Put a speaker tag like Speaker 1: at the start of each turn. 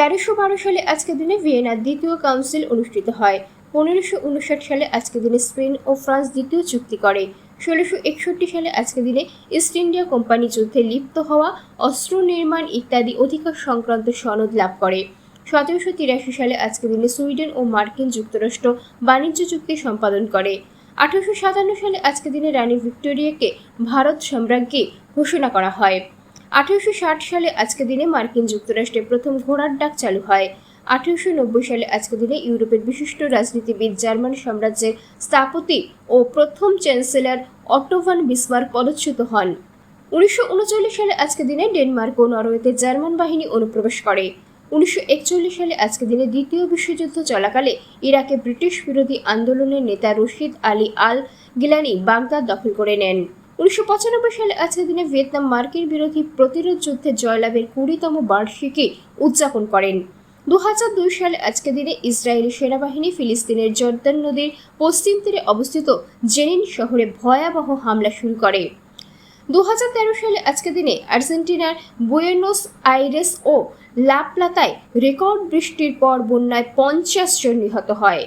Speaker 1: তেরোশো বারো সালে আজকের দিনে ভিয়েনার দ্বিতীয় কাউন্সিল অনুষ্ঠিত হয়। পনেরোশো উনষাট সালে আজকের দিনে স্পেন ও ফ্রান্স দ্বিতীয় চুক্তি করে। ষোলোশো একষট্টি সালে আজকের দিনে ইস্ট ইন্ডিয়া কোম্পানি যুদ্ধে লিপ্ত হওয়া, অস্ত্র নির্মাণ ইত্যাদি অধিকার সংক্রান্ত সনদ লাভ করে। সতেরোশো তিরাশি সালে আজকের দিনে সুইডেন ও মার্কিন যুক্তরাষ্ট্র বাণিজ্য চুক্তি সম্পাদন করে। আঠারোশো সাতান্ন সালে আজকের দিনে রানী ভিক্টোরিয়াকে ভারত সম্রাজ্ঞী ঘোষণা করা হয়। আঠেরোশো ষাট সালে আজকের দিনে মার্কিন যুক্তরাষ্ট্রে প্রথম ঘোড়ার ডাক চালু হয়। আঠেরোশো নব্বই সালে আজকের দিনে ইউরোপের বিশিষ্ট রাজনীতিবিদ জার্মান সাম্রাজ্যের স্থাপতি ও প্রথম চ্যান্সেলর অটোভান বিসমার্ক পদচ্যুত হন। উনিশশো উনচল্লিশ সালে আজকের দিনে ডেনমার্ক ও নরওয়েতে জার্মান বাহিনী অনুপ্রবেশ করে। উনিশশো একচল্লিশ সালে আজকের দিনে দ্বিতীয় বিশ্বযুদ্ধ চলাকালে ইরাকে ব্রিটিশ বিরোধী আন্দোলনের নেতা Rashid Ali al Gilani Baghdad দখল করে নেন। উনিশশো পঁচানব্বই সালে আজকের দিনে ভিয়েতনাম মার্কিন বিরোধী প্রতিরোধ যুদ্ধে জয়লাভের কুড়িতম বার্ষিকী উদযাপন করেন। দু হাজার দুই সালে আজকের দিনে ইসরায়েলি সেনাবাহিনী ফিলিস্তিনের জর্দান নদীর পশ্চিম তীরে অবস্থিত জেনিন শহরে ভয়াবহ হামলা শুরু করে। দু হাজার তেরো সালে আজকের দিনে আর্জেন্টিনার বুয়েনোস আইরেস ও লাপ্লাতায় রেকর্ড বৃষ্টির পর বন্যায় পঞ্চাশ জন নিহত হয়।